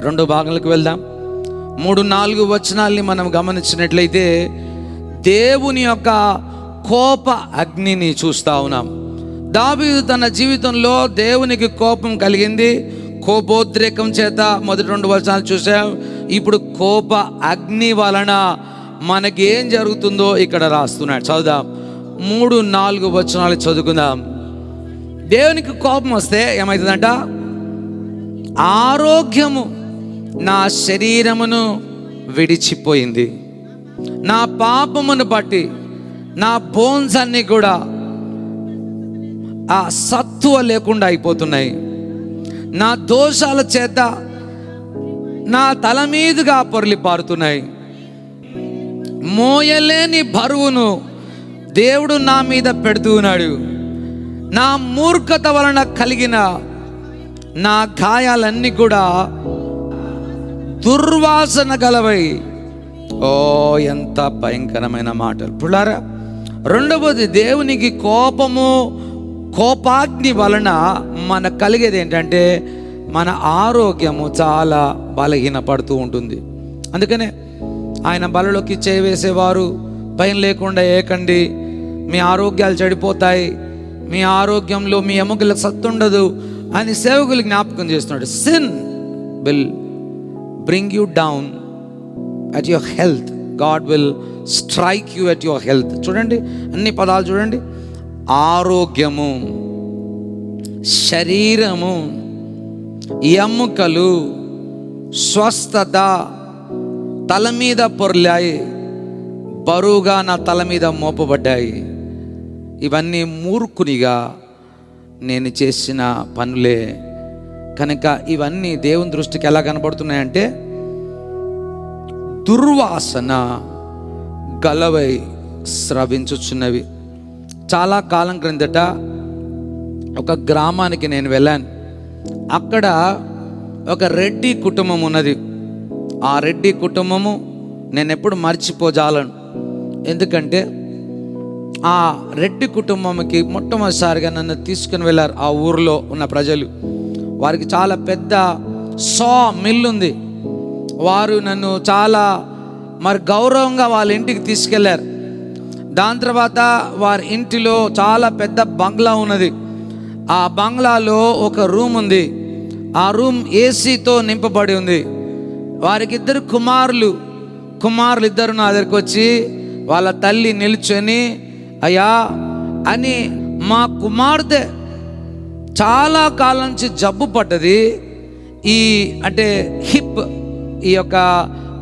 రెండు భాగాలకు వెళ్దాం. మూడు నాలుగు వచనాల్ని మనం గమనించినట్లయితే దేవుని యొక్క కోప అగ్నిని చూస్తా ఉన్నాం. దావీదు తన జీవితంలో దేవునికి కోపం కలిగింది. కోపోద్రేకం చేత మొదటి రెండు వచనాలు చూసాం. ఇప్పుడు కోప అగ్ని వలన మనకి ఏం జరుగుతుందో ఇక్కడ రాస్తున్నాడు. చదువుదాం. మూడు నాలుగు వచనాలు చదువుకుందాం. దేవునికి కోపం వస్తే ఏమవుతుందంట ఆరోగ్యము నా శరీరమును విడిచిపోయింది. నా పాపమును బట్టి నా బోన్స్ అన్నీ కూడా ఆ సత్తువ లేకుండా అయిపోతున్నాయి. నా దోషాల చేత నా తల మీదుగా పొరలి పారుతున్నాయి. మోయలేని బరువును దేవుడు నా మీద పెడుతూ ఉన్నాడు. నా మూర్ఖత వలన కలిగిన నా గాయాలన్నీ కూడా దుర్వాసన గలవై. ఓ ఎంత భయంకరమైన మాటలు. పుల్లారా రెండవది దేవునికి కోపము కోపాగ్ని వలన మన కలిగేది ఏంటంటే మన ఆరోగ్యము చాలా బలహీనపడుతూ ఉంటుంది. అందుకనే ఆయన బలలోకి చేవేసేవారు భయం లేకుండా ఏకండి మీ ఆరోగ్యాలు చెడిపోతాయి మీ ఆరోగ్యంలో మీ ఎముకలకు సత్తుండదు అని సేవకులు జ్ఞాపకం చేస్తున్నాడు. Sin will bring you down at your health God will strike you at your health చూడండి అన్ని పదాలు చూడండి. ఆరోగ్యము శరీరము ఎముకలు స్వస్థత తల మీద పొర్లాయి బరువుగా నా తల మీద మోపబడ్డాయి. ఇవన్నీ మూర్ఖునిగా నేను చేసిన పనులే. కనుక ఇవన్నీ దేవుని దృష్టికి ఎలా కనబడుతున్నాయంటే దుర్వాసన గలవై స్రవించుచున్నవి. చాలా కాలం క్రిందట ఒక గ్రామానికి నేను వెళ్ళాను. అక్కడ ఒక రెడ్డి కుటుంబం ఉన్నది. ఆ రెడ్డి కుటుంబము నేను ఎప్పుడు మర్చిపోజాలను. ఎందుకంటే ఆ రెడ్డి కుటుంబంకి మొట్టమొదటిసారిగా నన్ను తీసుకుని వెళ్ళారు ఆ ఊరిలో ఉన్న ప్రజలు. వారికి చాలా పెద్ద సా మిల్ ఉంది. వారు నన్ను చాలా మరి గౌరవంగా వాళ్ళ ఇంటికి తీసుకెళ్ళారు. దాని తర్వాత వారి ఇంటిలో చాలా పెద్ద బంగ్లా ఉన్నది. ఆ బంగ్లాలో ఒక రూమ్ ఉంది. ఆ రూమ్ ఏసీతో నింపబడి ఉంది. వారికి ఇద్దరు కుమారులు. కుమారులు ఇద్దరు నా దగ్గరికి వచ్చి వాళ్ళ తల్లి నిల్చొని అయ్యా అని మా కుమార్తె చాలా కాలం నుంచి జబ్బు పడ్డది. ఈ అంటే హిప్ ఈ యొక్క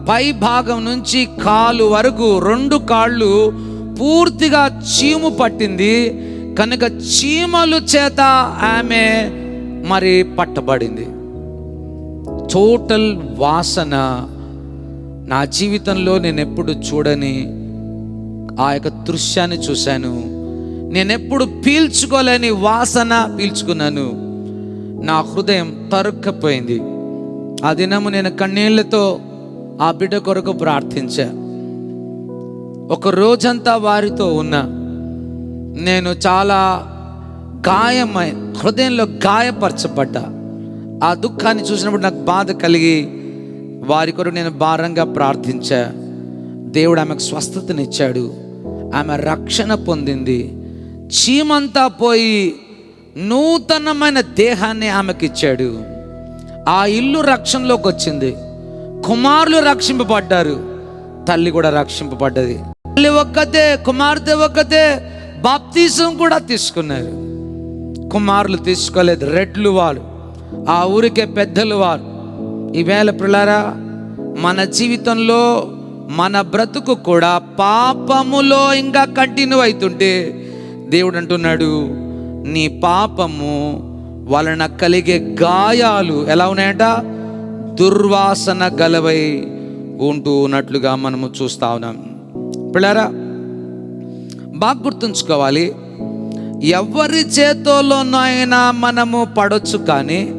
పై భాగం నుంచి కాలు వరకు రెండు కాళ్ళు పూర్తిగా చీము పట్టింది. కనుక చీమలు చేత ఆమె మరి పట్టబడింది. టోటల్ వాసన నా జీవితంలో నేను ఎప్పుడు చూడని ఆ యొక్క దృశ్యాన్ని చూశాను. నేనెప్పుడు పీల్చుకోలేని వాసన పీల్చుకున్నాను. నా హృదయం తరుక్కపోయింది. ఆ దినము నేను కన్నీళ్ళతో ఆ బిడ్డ కొరకు ప్రార్థించా. ఒక రోజంతా వారితో ఉన్నా. నేను చాలా గాయమై హృదయంలో గాయపరచబడ్డా. ఆ దుఃఖాన్ని చూసినప్పుడు నాకు బాధ కలిగి వారి కొరకు నేను భారంగా ప్రార్థించా. దేవుడు ఆమెకు స్వస్థతనిచ్చాడు. ఆమె రక్షణ పొందింది. చీమంతా పోయి నూతనమైన దేహాన్ని ఆమెకి ఇచ్చాడు ఆ ఇల్లు రక్షణలోకి వచ్చింది కుమారులు రక్షింపబడ్డారు. తల్లి కూడా రక్షింపబడ్డది. తల్లి ఒక్కతే కుమార్తె ఒక్కతే బాప్తీసం కూడా తీసుకున్నారు. కుమారులు తీసుకోలేదు రెడ్లు వారు ఆ ఊరికే పెద్దలు వారు ఈవేళ పిల్లరా మన జీవితంలో మన బ్రతుకు కూడా పాపములో ఇంకా కంటిన్యూ అవుతుంటే దేవుడు అంటున్నాడు నీ పాపము వలన కలిగే గాయాలు ఎలా ఉన్నాయంట? దుర్వాసన గలవై ఉంటూ ఉన్నట్లుగా మనము చూస్తా ఉన్నాం. పిల్లరా బాగా గుర్తుంచుకోవాలి. ఎవరి చేతిలోనైనా మనము పడొచ్చు కానీ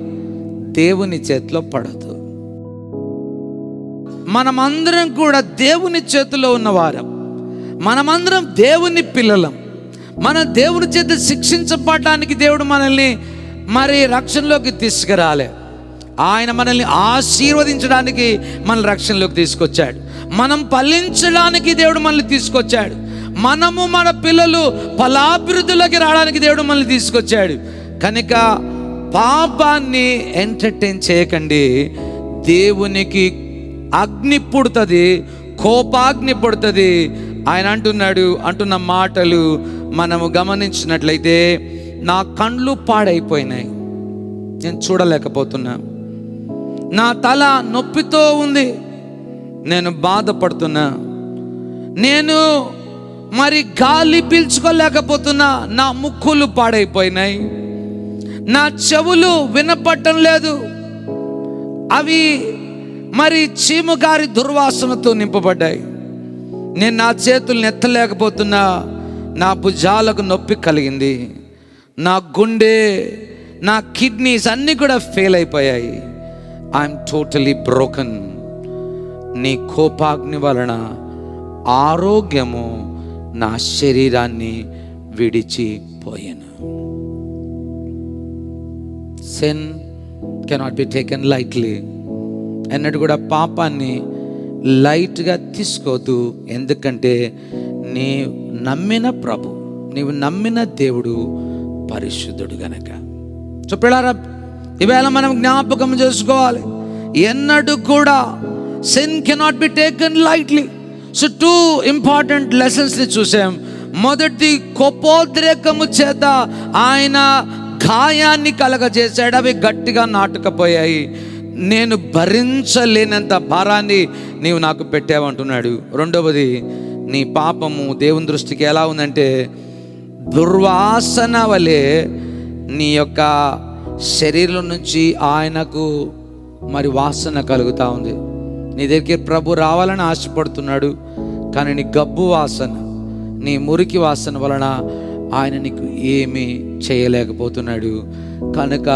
దేవుని చేతిలో పడదు. మనమందరం కూడా దేవుని చేతిలో ఉన్నవారం. మనమందరం దేవుని పిల్లలం. మన దేవుని చేత శిక్షించబడడానికి దేవుడు మనల్ని మరి రక్షణలోకి తీసుకురాలే. ఆయన మనల్ని ఆశీర్వదించడానికి మన రక్షణలోకి తీసుకొచ్చాడు. మనం ఫలించడానికి దేవుడు మనల్ని తీసుకొచ్చాడు. మనము మన పిల్లలు ఫలాభివృద్ధిలోకి రావడానికి దేవుడు మనల్ని తీసుకొచ్చాడు. కనుక పాపాన్ని ఎంటర్టైన్ చేయకండి. దేవునికి అగ్ని పుడుతుంది కోపాగ్ని పుడుతుంది. ఆయన అంటున్నాడు అంటున్న మాటలు మనము గమనించినట్లయితే నా కండ్లు పాడైపోయినాయి. నేను చూడలేకపోతున్నా. నా తల నొప్పితో ఉంది. నేను బాధపడుతున్నా. నేను మరి గాలి పీల్చుకోలేకపోతున్నా. నా ముక్కులు పాడైపోయినాయి. నా చెవులు వినపట్టం లేదు. అవి మరి చీమగారి దుర్వాసనతో నింపబడ్డాయి. నేను నా చేతులు ఎత్తలేకపోతున్నా. నా భుజాలకు నొప్పి కలిగింది. నా గుండె నా కిడ్నీస్ అన్నీ కూడా ఫెయిల్ అయిపోయాయి. ఐఎమ్ టోటలీ బ్రోకన్ నీ కోపాగ్ని వలన ఆరోగ్యము నా శరీరాన్ని విడిచిపోయాను. Sin cannot be taken lightly అన్నట్టు కూడా పాపాన్ని లైట్గా తీసుకోవద్దు. ఎందుకంటే నీ నమ్మిన ప్రభు నీవు నమ్మిన దేవుడు పరిశుద్ధుడు గనక. సో పిల్లారా ఈవేళ మనం జ్ఞాపకం చేసుకోవాలి. ఎన్నడూ కూడా sin cannot be taken lightly so two important లెసన్స్ని చూసాం. మొదటి కోపోద్రేకము చేత ఆయన గాయాన్ని కలగజేశాడు. అవి గట్టిగా నాటుకపోయాయి. నేను భరించలేనంత భారాన్ని నీవు నాకు పెట్టావంటున్నాడు రెండవది నీ పాపము దేవుని దృష్టికి ఎలా ఉందంటే దుర్వాసన వలె నీ యొక్క శరీరం నుంచి ఆయనకు మరి వాసన కలుగుతూ ఉంది. నీ దగ్గరికి ప్రభు రావాలని ఆశపడుతున్నాడు కానీ నీ గబ్బు వాసన నీ మురికి వాసన వలన ఆయన నీకు ఏమీ చేయలేకపోతున్నాడు. కనుక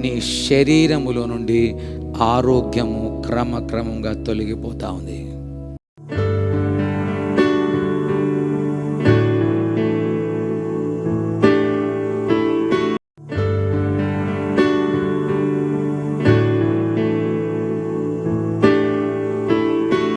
నీ శరీరములో నుండి ఆరోగ్యము క్రమక్రమంగా తొలగిపోతూ ఉంది.